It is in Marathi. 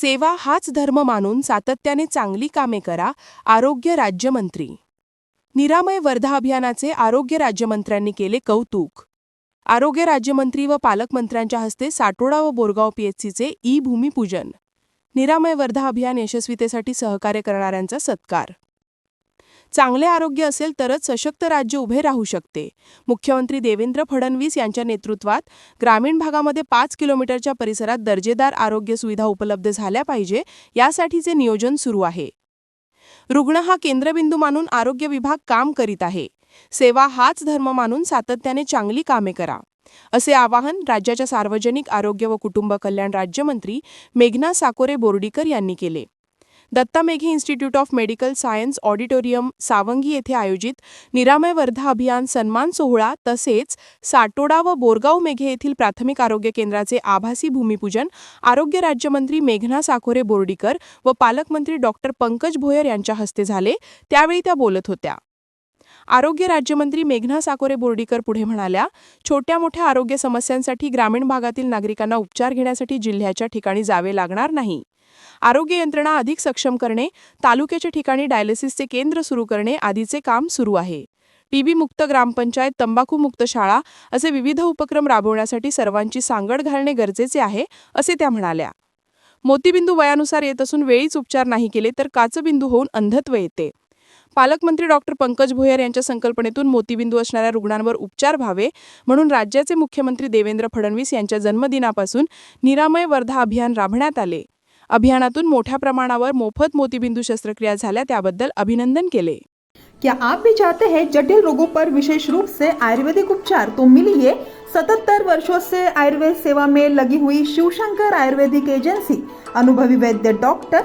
सेवा हाच धर्म मानून सातत्याने चांगली कामे करा आरोग्य राज्यमंत्री. निरामय वर्धा अभियानाचे आरोग्य राज्यमंत्र्यांनी केले कौतुक. आरोग्य राज्यमंत्री व पालकमंत्र्यांच्या हस्ते साटोडा व बोरगाव पीएचसीचे ई भूमिपूजन. निरामय वर्धा अभियान यशस्वीतेसाठी सहकार्य करणाऱ्यांचा सत्कार. चांगले आरोग्य असेल तरच सशक्त राज्य उभे राहू शकते. मुख्यमंत्री देवेंद्र फडणवीस यांच्या नेतृत्वात ग्रामीण भागामध्ये पाच किलोमीटरच्या परिसरात दर्जेदार आरोग्य सुविधा उपलब्ध झाल्या पाहिजे यासाठीचे नियोजन सुरू आहे. रुग्ण हा केंद्रबिंदू मानून आरोग्य विभाग काम करीत आहे. सेवा हाच धर्म मानून सातत्याने चांगली कामे करा. असे आवाहन राज्याच्या सार्वजनिक आरोग्य व कुटुंब कल्याण राज्यमंत्री मेघना साकोरे बोर्डीकर यांनी केले. Datta Meghe institute of medical science auditorium Sawangi येथे आयोजित निरामय वर्धा अभियान सन्मान सोहळा तसेच साटोडा व बोरगाव मेघे येथील प्राथमिक आरोग्य केंद्राचे आभासी भूमिपूजन आरोग्य राज्यमंत्री मेघना साकोरे बोर्डीकर व पालकमंत्री डॉक्टर पंकज भोयर यांच्या हस्ते झाले. त्यावेळी त्या बोलत होत्या. आरोग्य राज्यमंत्री मेघना साकोरे बोर्डीकर पुढे म्हणाल्या छोट्या मोठ्या आरोग्य समस्यांसाठी ग्रामीण भागातील नागरिकांना उपचार घेण्यासाठी जिल्ह्याच्या ठिकाणी जावे लागणार नाही. आरोग्य यंत्रणा अधिक सक्षम करणे तालुक्याच्या ठिकाणी डायलिसिसचे केंद्र सुरू करणे आदीचे काम सुरू आहे. टीबी मुक्त ग्रामपंचायत तंबाखू मुक्त शाळा असे विविध उपक्रम राबवण्यासाठी सर्वांची सांगड घालणे गरजेचे आहे असे त्या म्हणाल्या. मोतीबिंदू वयानुसार येत असून वेळीच उपचार नाही केले तर काचबिंदू होऊन अंधत्व येते. पालकमंत्री डॉक्टर पंकज भोयर यांच्या संकल्पनेतून मोतीबिंदू असणाऱ्या रुग्णांवर उपचार व्हावे म्हणून राज्याचे मुख्यमंत्री देवेंद्र फडणवीस यांच्या जन्मदिनापासून निरामय वर्धा अभियान राबण्यात आले. अभियानातून मोठ्या प्रमाणावर मोफत मोतीबिंदू शस्त्रक्रिया झाल्या त्याबद्दल अभिनंदन केले. क्या आप भी चाहते हैं जटिल रोगों पर विशेष रूप से आयुर्वेदिक उपचार? तो मिलिए सतहत्तर वर्षों से आयुर्वेद सेवा में लगी हुई शिवशंकर आयुर्वेदिक एजेंसी। अनुभवी वैद्य डॉक्टर